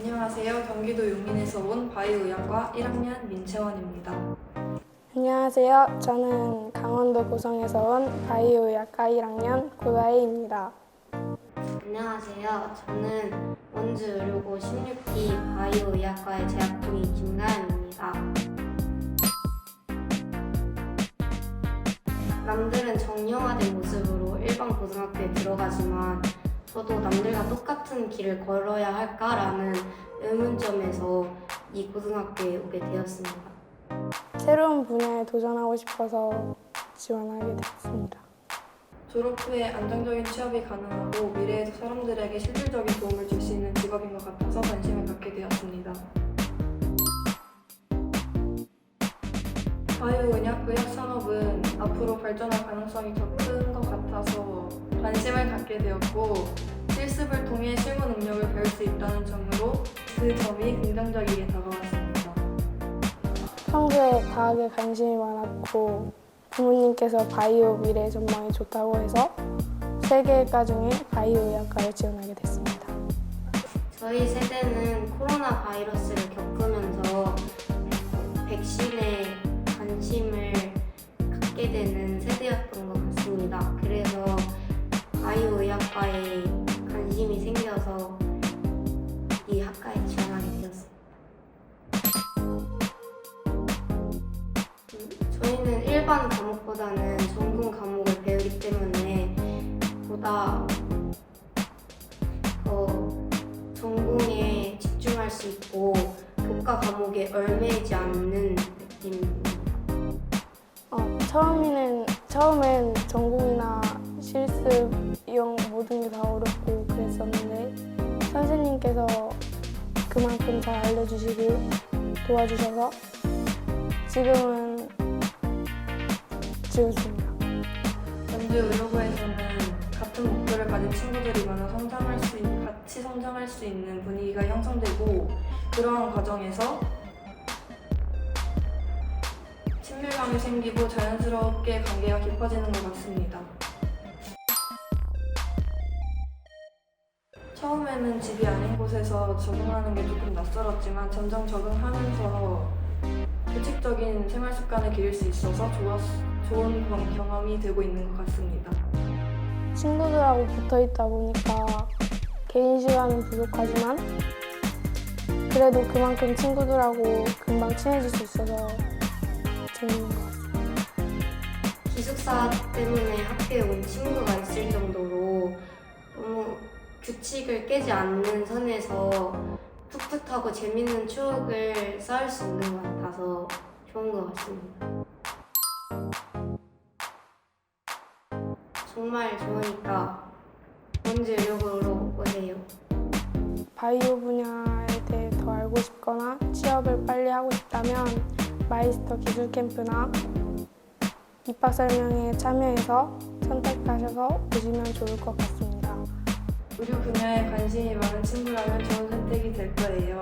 안녕하세요. 경기도 용인에서 온 바이오의학과 1학년 민채원입니다. 안녕하세요. 저는 강원도 고성에서 온 바이오의학과 1학년 고다혜입니다. 안녕하세요. 저는 원주 의료고 16기 바이오의학과에 재학 중인 김가연입니다. 남들은 정형화된 모습으로 일반 고등학교에 들어가지만 저도 남들과 똑같은 길을 걸어야 할까라는 의문점에서 이 고등학교에 오게 되었습니다. 새로운 분야에 도전하고 싶어서 지원하게 되었습니다. 졸업 후에 안정적인 취업이 가능하고 미래의 사람들에게 실질적인 도움을 줄 수 있는 직업인 것 같아서 관심을 갖게 되었습니다. 바이오 의학 의학 산업은 앞으로 발전할 가능성이 더 큰 것 같아서 관심을 갖게 되었고 실습을 통해 실무 능력을 배울 수 있다는 점으로 그 점이 긍정적이게 다가왔습니다. 평소에 과학에 관심이 많았고 부모님께서 바이오 미래 전망이 좋다고 해서 세 개과 중에 바이오의학과를 지원하게 됐습니다. 저희 세대는 코로나 바이러스를 겪으면서 백신에 관심을 갖게 되는 세대였던 것 같습니다. 바이오의학과에 관심이 생겨서 이 학과에 지원하게 되었습니다. 음, 저희는 일반 과목보다는 전공 과목을 배우기 때문에 보다 더 전공에 집중할 수 있고 교과 과목에 얽매이지 않는 느낌입니다. 어, 처음에는 처음엔 전공이나 실습 모든 게 다 어렵고 그랬었는데 선생님께서 그만큼 잘 알려주시고 도와주셔서 지금은 지워줍니다. 원주 의료부에서는 같은 목표를 가진 친구들이 많아 성장할 수 있, 같이 성장할 수 있는 분위기가 형성되고 그러한 과정에서 친밀감이 생기고 자연스럽게 관계가 깊어지는 것 같습니다. 처음에는 집이 아닌 곳에서 적응하는 게 조금 낯설었지만 점점 적응하면서 규칙적인 생활 습관을 기를 수 있어서 좋았, 좋은 경- 경험이 되고 있는 것 같습니다. 친구들하고 붙어 있다 보니까 개인 시간은 부족하지만 그래도 그만큼 친구들하고 금방 친해질 수 있어서 재밌는 것 같습니다. 기숙사 때문에 학교에 온 친구가 규칙을 깨지 않는 선에서 풋풋하고 재밌는 추억을 쌓을 수 있는 것 같아서 좋은 것 같습니다. 정말 좋으니까 원주 의료부로 오세요. 바이오 분야에 대해 더 알고 싶거나 취업을 빨리 하고 싶다면 마이스터 기술 캠프나 입학 설명회에 참여해서 선택하셔서 오시면 좋을 것 같습니다. 의료 분야에 관심이 많은 친구라면 좋은 선택이 될 거예요.